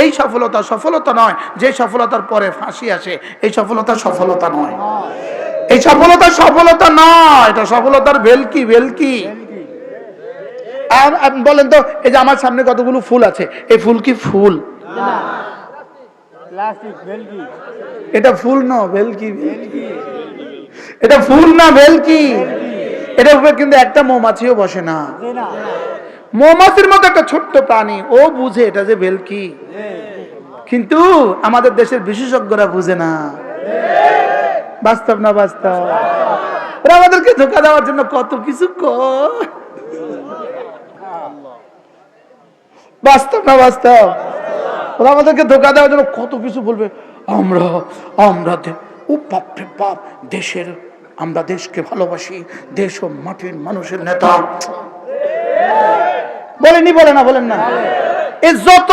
এই সফলতা সফলতা নয় যে সফলতার পরে ফাঁসি আসে এই সফলতা সফলতা নয়। এই সফলতা সফলতা নয় এটা সফলতার ভেলকি ভেলকি আর বলেন তো এই যে আমার সামনে কতগুলো ফুল আছে এই ফুল কি ফুল? এটা ফুল না ভেলকি। এটা ফুল না ভেলকি এটা উপরে কিন্তু একটা মৌমাছিও বসে না। মৌমাছির মতো একটা ছোট্ট প্রাণী। ও বুঝে এটা যে ভেলকি কিন্তু আমাদের দেশের বিশেষজ্ঞরা বুঝে না। বাস্তব না বাস্তব? ওরা আমাদেরকে ধোকা দেওয়ার জন্য কত কিছু বাস্তব না বাস্তব? ওরা আমাদেরকে ধোকা দেওয়ার জন্য কত কিছু বলবে। আমরা আমরা ও বাপরে বাপ, দেশের, আমরা দেশকে ভালোবাসি, দেশ ও মাটির মানুষের নেতা। বলেনি, বলে না, বলেন না। এ যত,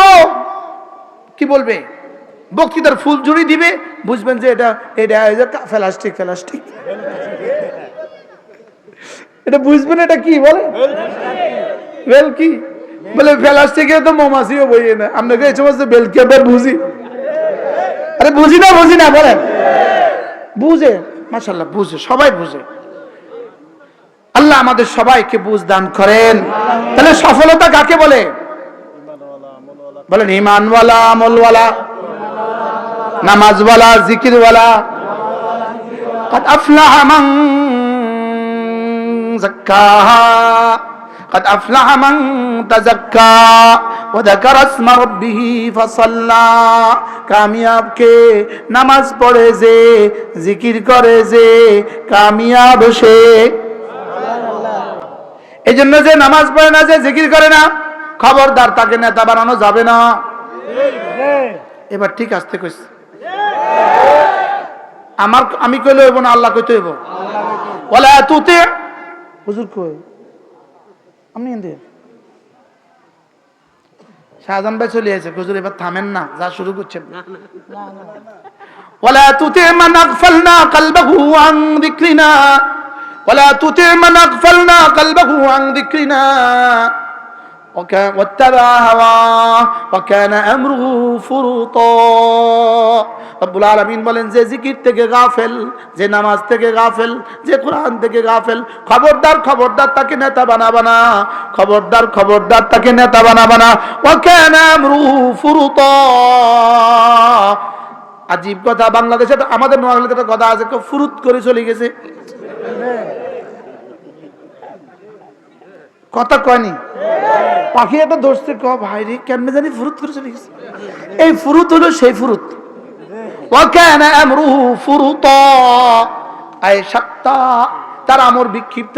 কি বলবে, বক্তৃতার ফুল জুড়ি দিবে, বুঝবেন যে এটা এটা প্লাস্টিক এটা বুঝবেন, এটা কি বলে? বেল কি? বলে প্লাস্টিকে তো মৌমাছিও বইয়ে না। আপনাকে এই সমস্ত বেলকে আবার বুঝি? আরে বুঝি না বুঝি না, বলেন। বুঝে মাশাল্লাহ বুঝে, সবাই বুঝে। আল্লাহ আমাদের সবাইকে বুঝ দান করেন তাহলে সফলতা কাকে বলে বলেন ইমানওয়ালা আমলওয়ালা নামাজওয়ালা জিকিরওয়ালা قد أفلح من زكاها قد أفلح من تزكى وذكر اسم ربه فصلى কামিয়াব কে নামাজ পড়ে যে জিকির করে যে কামিয়াব সে এই জন্য যে নামাজ পড়ে না যে জিকির করে না খবরদার তাকে নেতা বানানো যাবে না এবার ঠিক আসতে কইস আমার আমি কইলে হইব না আল্লাহ কইতে হইব ওলা তুতে হুজুর কই আমি এনে শাহজাহান ভাই চলে আছে হুজুর এবার থামেন না যা শুরু করছেন ولا تطع من اغفلنا قلبه عن ذكرنا ولا تطع من اغفلنا قلبه عن ذكرنا وكان واتبع هواه وكان امره فرطا রব্বুল আলামিন বলেন যে জিকির থেকে গাফেল যে নামাজ থেকে গাফেল যে কোরআন থেকে গাফেল খবরদার খবরদার তাকে নেতা বানাবা না খবরদার খবরদার তাকে নেতা বানাবা না ওয়াকানা আমরুহু ফুরুতা আজীব কথা বাংলাদেশে তো আমাদের নোয়াখালীতে একটা কথা আছে কেউ ফুরুত করে চলে গেছে কথা কয়নি পাখি একটা ধরছে ক ভাই রে কেমনে জানি ফুরুত করে চলে গেছে এই ফুরুত হলো সেই ফুরুত وكان امره فرطا আয় সত্তা তার আমর বিক্ষিপ্ত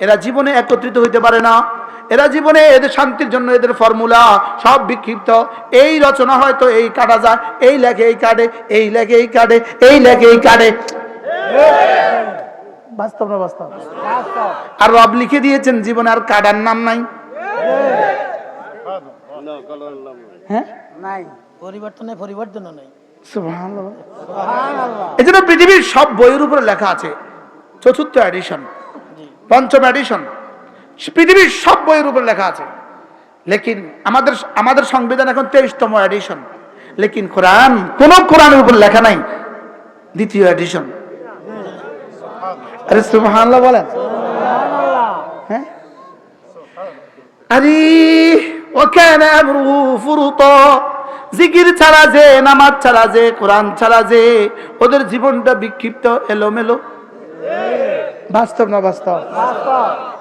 এরা জীবনে একত্রিত হইতে পারে না এরা জীবনে এদের শান্তির জন্য এদের ফর্মুলা সব বিক্ষিপ্ত এই রচনা হয়তো এই কাটা যায় এই লেখে এই কাটে এই লেখে এই কাটে এই লেখে এই কাটে বাস্তব না বাস্তব? আর রব লিখে দিয়েছেন জীবনে আর কাটার নাম নাই। হ্যাঁ? নাই পরিবর্তনে পরিবর্তন নাই। সুবহানাল্লাহ। এই জন্য পৃথিবীর সব বইয়ের উপরে লেখা আছে চতুর্থ এডিশন পঞ্চম এডিশন পৃথিবীর সব বইয়ের উপরে লেখা আছে। লেকিন আমাদের আমাদের সংবিধান এখন তেইশতম এডিশন লেকিন কোরআন কোন কোরআনের উপর লেখা নাই দ্বিতীয় এডিশন আরে সুবহানাল্লাহ বলেন। হ্যাঁ? আরে ওখানে আমরুহু ফুরুতা? জিকির ছাড়া যে নামাজ ছাড়া যে কোরআন ছাড়া যে ওদের জীবনটা বিক্ষিপ্ত এলোমেলো। বাস্তব না বাস্তব?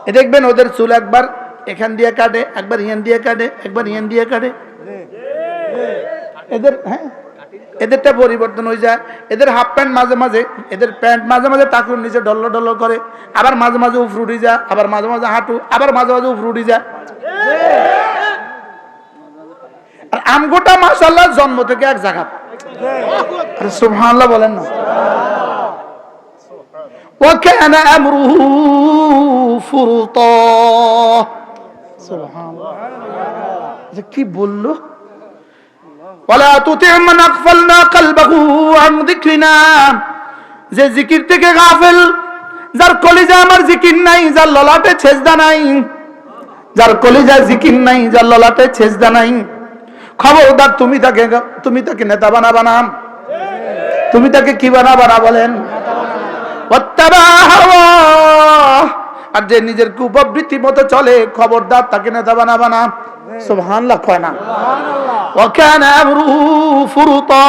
এ দেখবেন ওদের চুল একবার এখান দিয়ে কাটে একবার ইয়ান দিয়ে কাটে একবার ইয়ান দিয়ে কাটে। এদের হ্যাঁ? এদেরটা পরিবর্তন হয়ে যায় এদের হাফ প্যান্ট মাঝে মাঝে এদের প্যান্ট মাঝে মাঝে টাকুর নিচে ডল্লো ডল্লো করে আবার মাঝে মাঝে উফরুটি যায় আবার মাঝে মাঝে হাঁটু আবার মাঝে মাঝে উফরুটি যায় আর আমগোটা মাশাল্লাহ জন্ম থেকে এক জায়গা আরে সুবহানাল্লাহ বলেন না وكان امره فرطا سبحان الله যে কি বললো ওয়ালা তুতিম মান আগফালনা কলবাহু আন যিকরিনা। যে জিকির থেকে গাফেল, যার কলিজা আমার জিকির নাই, যার ললাটে ছেজদা নাই, যার কলিজা জিকির নাই, যার ললাটে ছেজদা নাই। খবরদার, তুমি তাকে তুমি তাকে নেতা বানাবা না। তুমি তাকে কি বানাবা না বলেন? আর যে নিজের কুপবৃত্তি মতো চলে, খবরদার তাকে নেতা বানাবা না। সোহান লাখ হয় না। ওয়াকানা আমরুহু ফুরুতা।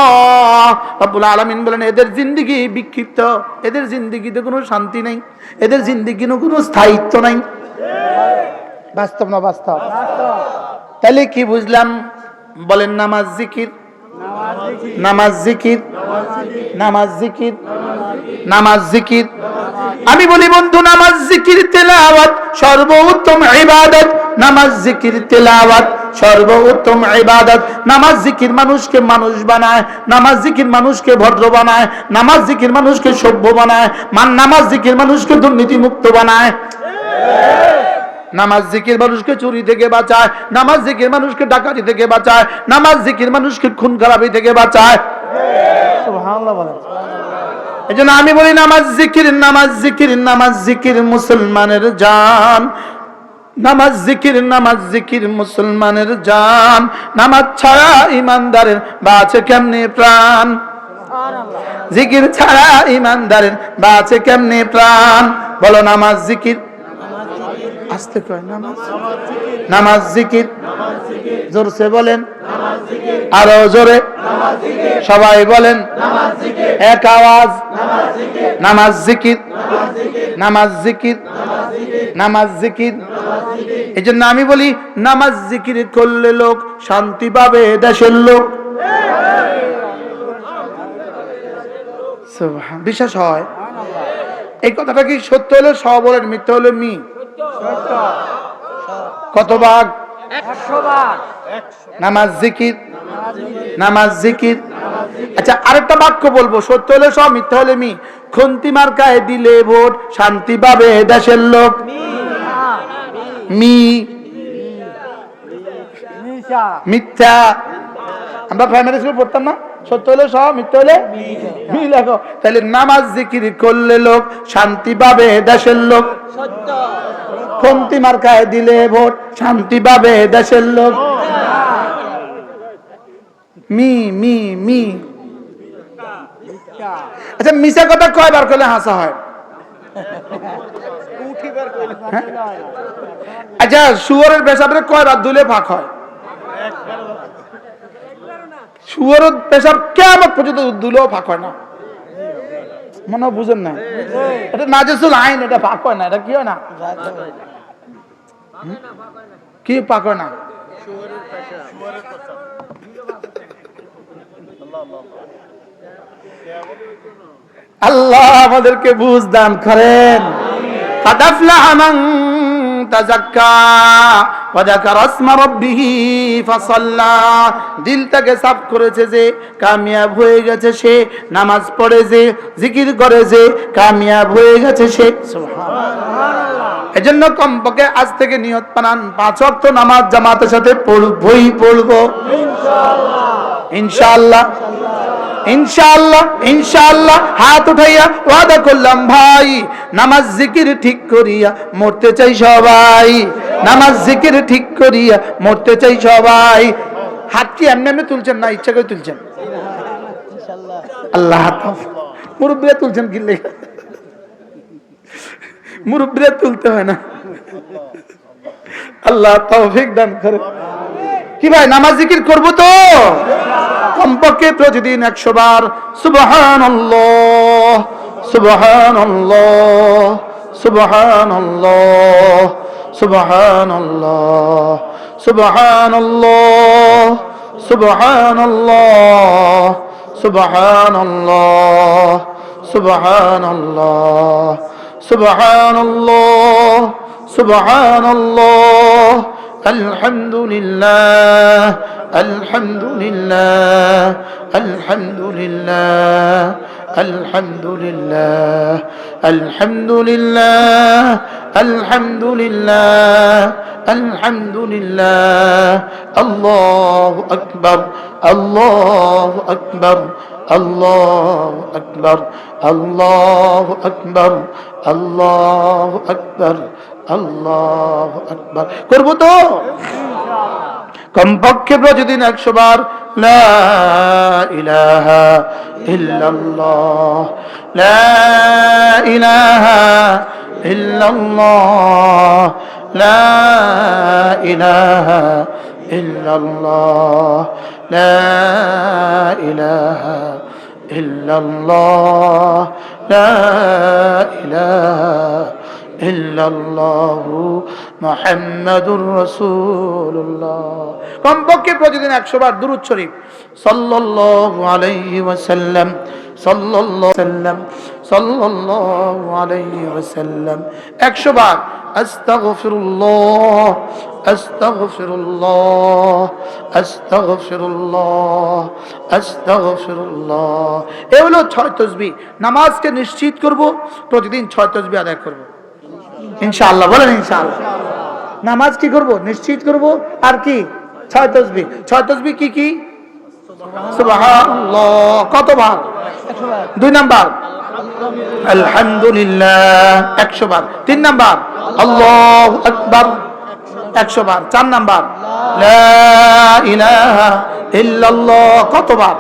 রব্বুল আলামিন বলেন, এদের জিন্দেগি বিক্ষিপ্ত। এদের জিন্দেগিতে কোনো শান্তি নাই। এদের জিন্দেগির কোনো স্থায়িত্ব নাই। বাস্তব না বাস্তব? তাহলে কি বুঝলাম? বলেন, নামাজ জিকির। নামাজ জিকির। নামাজ জিকির। নামাজ জিকির। আমি বলি, বন্ধু, নামাজ জিকির তেলাওয়াত সর্বোত্তম ইবাদত। নামাজ জিকির তেলাওয়াত সর্বোত্তম ইবাদত। নামাজ জিকির মানুষকে মানুষ বানায় নামাজ জিকির মানুষকে ভদ্র বানায় নামাজ জিকির মানুষকে সভ্য বানায় মান নামাজ জিকির মানুষকে দুর্নীতি মুক্ত বানায়। নামাজ জিকির মানুষকে চুরি থেকে বাঁচায় নামাজ জিকির মানুষকে ডাকাতি থেকে বাঁচায় নামাজ জিকির মানুষকে খুন খারাপি থেকে বাঁচায়। এই জন্য আমি বলি নামাজ জিকির নামাজ জিকির নামাজ জিকির মুসলমানের জান। নামাজ জিকির নামাজ জিকির মুসলমানের জান। নামাজ ছাড়া ইমানদারের বাঁচে কেমনে প্রাণ? জিকির ছাড়া ইমানদারের বাঁচে কেমনে প্রাণ? বলো নামাজ জিকির। আসতে কয়, নামাজ? নামাজ জিকির? জোরসে বলেন। আরও জোরে। সবাই বলেন, এক আওয়াজ। নামাজ জিকির। নামাজ জিকির। নামাজ জিকির। এই জন্য আমি বলি, নামাজ জিকির করলে লোক শান্তি পাবে দেশের লোক। বিশ্বাস হয়? এই কথাটা কি সত্য হলে স বলেন, মিথ্যা হলে মি? কত ভাগ? নামাজ জিকির নামাজ জিকির। আচ্ছা আরেকটা বাক্য বলব সত্য হলে সব মিথ্যা হলে মি। খন্তি মার্কায় দিলে ভোট শান্তি পাবে দেশের লোক। মি। মিথ্যা। আমরা প্রাইমারি স্কুলে পড়তাম না? সত্য হলে সব মিথ্যা হলে মি লেখো তাহলে নামাজ জিকির করলে লোক শান্তি পাবে দেশের লোক। খন্তি মার্কায় দিলে ভোট শান্তি পাবে দেশের লোক। মি মি মি। আচ্ছা মিশা কথা কয়বার করলে হাসা হয়? হ্যাঁ? আচ্ছা শুয়ারের পেশাবে কয়বার দুলে ফাঁক হয়? পেশাব কেমন পর্যন্ত দুলেও ফাঁক হয় না। মনে বুঝেন না। এটা নাজেসুল আইন, এটা ফাঁক হয় না, এটা কি হয় না? কি পাক হয় না? আল্লাহ আমাদেরকে বুঝ দান করেন রাব্বিহি ফাসাল্লা। দিলটাকে সাফ করেছে যে কামিয়াব হয়ে গেছে সে নামাজ পড়ে যে জিকির করে যে কামিয়াব হয়ে গেছে সে। সুবহানাল্লাহ। এজন্য কমপক্ষে আজ থেকে নিয়ত বানান পাঁচ ওয়াক্ত নামাজ জামাতের সাথে পড়বই পড়ব। ইনশাআল্লাহ। ইনশাআল্লাহ। ইনশাআল্লাহ ইনশাআল্লাহ, হাত উঠাইয়া ওয়াদা করলাম, ভাই, নামাজ জিকির ঠিক করিয়া মরতে চাই সবাই, নামাজ জিকির ঠিক করিয়া মরতে চাই সবাই। হাত কি এমনি এমনি তুলছেন না ইচ্ছা করে তুলছেন? আল্লাহ মুরব্বীরা তুলছেন কি লেগে মুরব্বীরা তুলতে হয় না। আল্লাহ তৌফিক দান করে। কি ভাই, নামাজ জিকির করব তো? কমপক্ষে প্রতিদিন একশো বার সুবহান সুবহান সুবহান সুবহান সুবহান সুবহান সুবহান সুবহান সুবহান সুবহান الحمد لله الحمد لله الحمد لله الحمد لله الحمد لله الحمد لله الحمد لله الله أكبر الله أكبر الله أكبر الله أكبر الله أكبر. আল্লাহ আকবার। করব তো? কমপক্ষে প্রতিদিন একশো বার ইলাহা ইল্লাল্লাহ, লা ইলাহা ইল্লাল্লাহ, লা ইলাহা ইল্লাল্লাহ, লা ইলাহা ইল্লাল্লাহ, লা ইলাহা কমপক্ষে প্রতিদিন 100 বার দুরূদ শরীফ। সাল্লাল্লাহু আলাইহি ওয়াসাল্লাম, সাল্লাল্লাহু সাল্লাম সাল্লাল্লাহু আলাইহি ওয়াসাল্লাম। 100 বার, আস্তাগফিরুল্লাহ আস্তাগফিরুল্লাহ আস্তাগফিরুল্লাহ আস্তাগফিরুল্লাহ। এগুলো ছয় তসবিহ নামাজকে নিশ্চিত করব, প্রতিদিন ছয় তসবিহ আদায় করব। ইনশাআল্লাহ, বলেন ইনশাআল্লাহ। নামাজ কি করব? নিশ্চিত করব? আর কি? ছয় তসবি। ছয় তসবি কি কি? একশো বার দুই নাম্বার। আলহামদুলিল্লাহ। একশো বার। তিন নাম্বার। আল্লাহ আকবার। একশো বার। চার নাম্বার। ইল্লাল্লাহ। কতবার?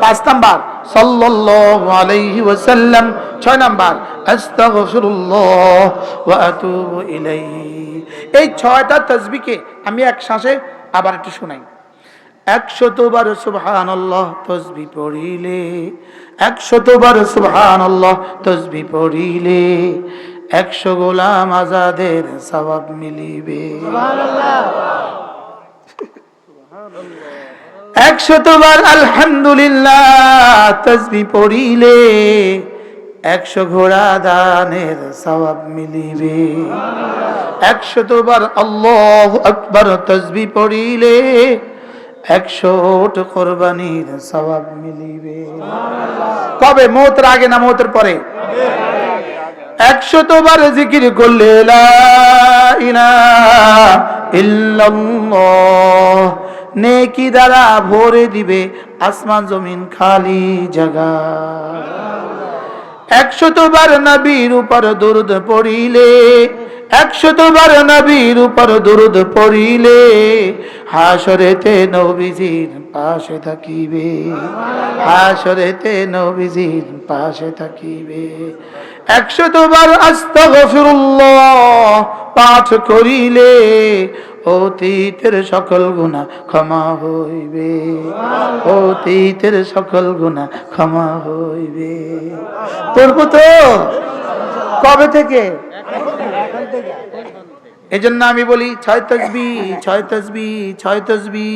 পাঁচ নাম্বার। সাল্লাল্লাহু আলাইহি ওয়াসাল্লাম। ছয় নাম্বার আস্তাগফিরুল্লাহ ওয়া আতুবু ইলাইহি। এই ছয়টা তাসবিহকে আমি এক শ্বাসে আবার একটু শোনাই। একশতবার সুবহান আল্লাহ তসবি পড়িলে একশতবার সুবহান আল্লাহ তসবি পড়িলে একশো গোলাম আজাদের সবাব মিলিবে। একশতবার আলহামদুলিল্লাহ তসবি পড়িলে একশো ঘোড়া দানের সবাব মিলিবে। একশতবার আল্লাহ আকবর তসবি পড়িলে একশো কোরবানির সবাব মিলিবে। কবে? মৌতের আগে না মৌতের পরে? একশত বার জিকির করলে ইল্লাল্লাহ নেকি দ্বারা ভরে দিবে আসমান জমিন খালি জাগা একশত বার নবীর উপর দুরুদ পড়িলে একশত বার নবীর উপর দুরুদ পড়িলে, হাসরেতে নবীজির পাশে থাকিবে, হাসরেতে নবীজির পাশে থাকিবে। একশত বার আস্তাগফিরুল্লাহ পাঠ করিলে অতীতের সকল গুণা ক্ষমা হইবে। অতীতের সকল গুণা ক্ষমা হইবে। পড়ব তো কবে থেকে? এই জন্য আমি বলি, ছয় তসবি ছয় তসবি ছয় তসবি।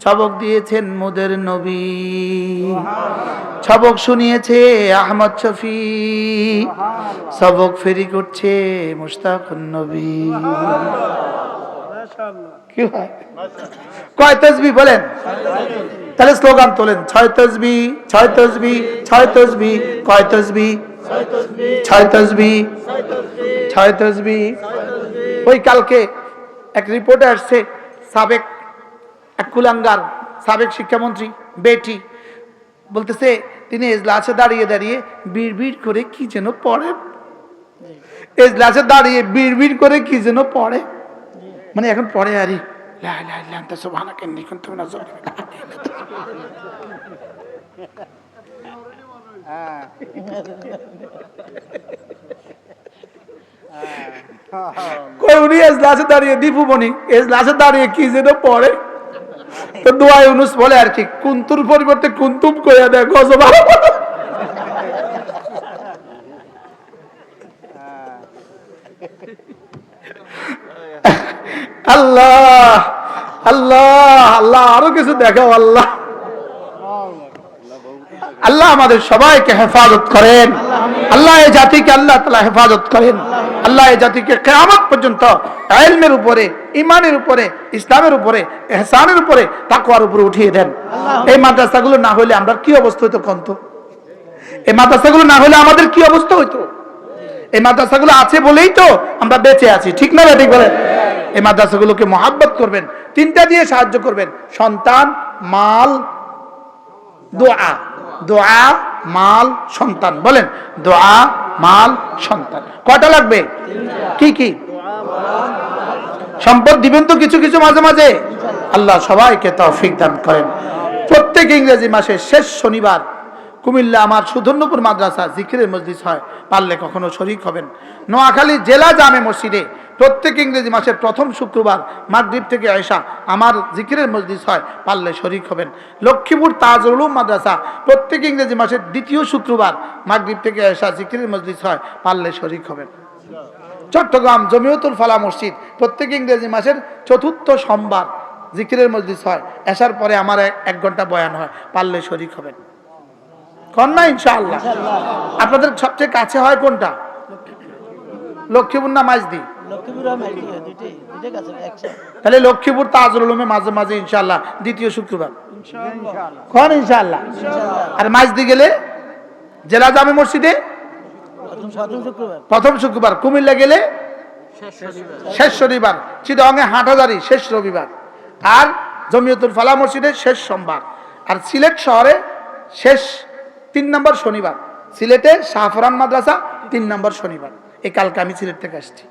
ছবক দিয়েছেন মোদের নবী। ছবক শুনিয়েছে আহমদ শফি। সবক ফেরি করছে মুস্তাক নবী। কয় তসবি বলেন? তাহলে স্লোগান তোলেন, ছয় তসবি ছয় তসবি ছয় তসবি, কয় তসবি? ছয় তসবি ছয় তসবি। ওই কালকে এক রিপোর্টে আসছে, সাবেক এক কুলাঙ্গার, সাবেক শিক্ষামন্ত্রী, বেটি, বলতেছে, তিনি এজলাসে দাঁড়িয়ে দাঁড়িয়ে বিড় করে কি যেন পড়ে। এজলাসে দাঁড়িয়ে বিড় করে কি যেন পড়ে। মানে এখন উনি এজলাসে দাঁড়িয়ে দীপুমণি এজলাসে দাঁড়িয়ে কি যেন পড়ে। তো দোয়া ইউনুস বলে আর কি কুন্তুর পরিবর্তে কুন্তুম কইয়া দেয় গজব আল্লাহ আল্লাহ আল্লাহ, আরও কিছু আল্লাহ। আল্লাহ আমাদের সবাইকে হেফাজত করেন। আল্লাহ এই জাতিকে আল্লাহ তালা হেফাজত করেন। আল্লাহ জাতিকে কেয়ামত পর্যন্ত আইলমের উপরে ইমানের উপরে, ইসলামের উপরে, এহসানের উপরে তাকুয়ার উপরে উঠিয়ে দেন। এই মাদ্রাসাগুলো না হলে আমরা কি অবস্থা হইতো কন্ত? এই মাদ্রাসাগুলো না হলে আমাদের কি অবস্থা হইতো? এই মাদ্রাসাগুলো আছে বলেই তো আমরা বেঁচে আছি। ঠিক না ঠিক বলেন? এই মাদ্রাসাগুলোকে মহাব্বত করবেন, তিনটা দিয়ে সাহায্য করবেন। সন্তান, মাল, দোয়া। দোয়া, মাল, সন্তান। বলেন, দোয়া, মাল, সন্তান। কয়টা লাগবে? কি কি? সম্পদ দিবেন তো কিছু কিছু মাঝে মাঝে। আল্লাহ সবাইকে তৌফিক দান করেন। প্রত্যেক ইংরেজি মাসের শেষ শনিবার কুমিল্লা আমার সুধন্যপুর মাদ্রাসা জিকিরের মসজিদ হয়, পারলে কখনো শরিক হবেন। নোয়াখালী জেলা জামে মসজিদে প্রত্যেক ইংরেজি মাসের প্রথম শুক্রবার মাগদ্বীপ থেকে আয়সা আমার জিকিরের মসজিদ হয়, পারলে শরিক হবেন। লক্ষ্মীপুর তাজুল উলুম মাদ্রাসা প্রত্যেক ইংরেজি মাসের দ্বিতীয় শুক্রবার মাগদ্বীপ থেকে আয়সা জিকিরের মসজিদ হয়, পারলে শরিক হবেন। চট্টগ্রাম জমিয়তুল ফালা মসজিদ প্রত্যেক ইংরেজি মাসের চতুর্থ সোমবার জিকিরের মসজিদ হয়, আসার পরে আমার এক ঘণ্টা বয়ান হয়, পারলে শরিক হবেন। কন্যা ইনশাআল্লাহ। আপনাদের সবচেয়ে কাছে হয় কোনটা? লক্ষ্মীপুর না মাঝদি তাহলে লক্ষ্মীপুর তাজুল উলুমে মাঝে মাঝে ইনশাআল্লাহ দ্বিতীয় শুক্রবার। কোন ইনশাআল্লাহ। আর মাঝদি গেলে? জেলা জামে মসজিদে? প্রথম শুক্রবার। কুমিল্লা গেলে? শেষ শনিবার। চিটাঙ্গে হাটহাজারি শেষ রবিবার। আর জমিয়তুল ফালা মসজিদে শেষ সোমবার। আর সিলেট শহরে শেষ তিন নম্বর শনিবার। সিলেটে শাহফরান মাদ্রাসা, তিন নম্বর শনিবার। এই কালকে আমি সিলেট থেকে আসছি।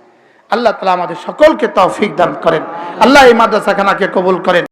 আল্লাহ তালা আমাদের সকলকে তৌফিক দান করেন। আল্লাহ এই মাদ্রাসাখানাকে কবুল করেন।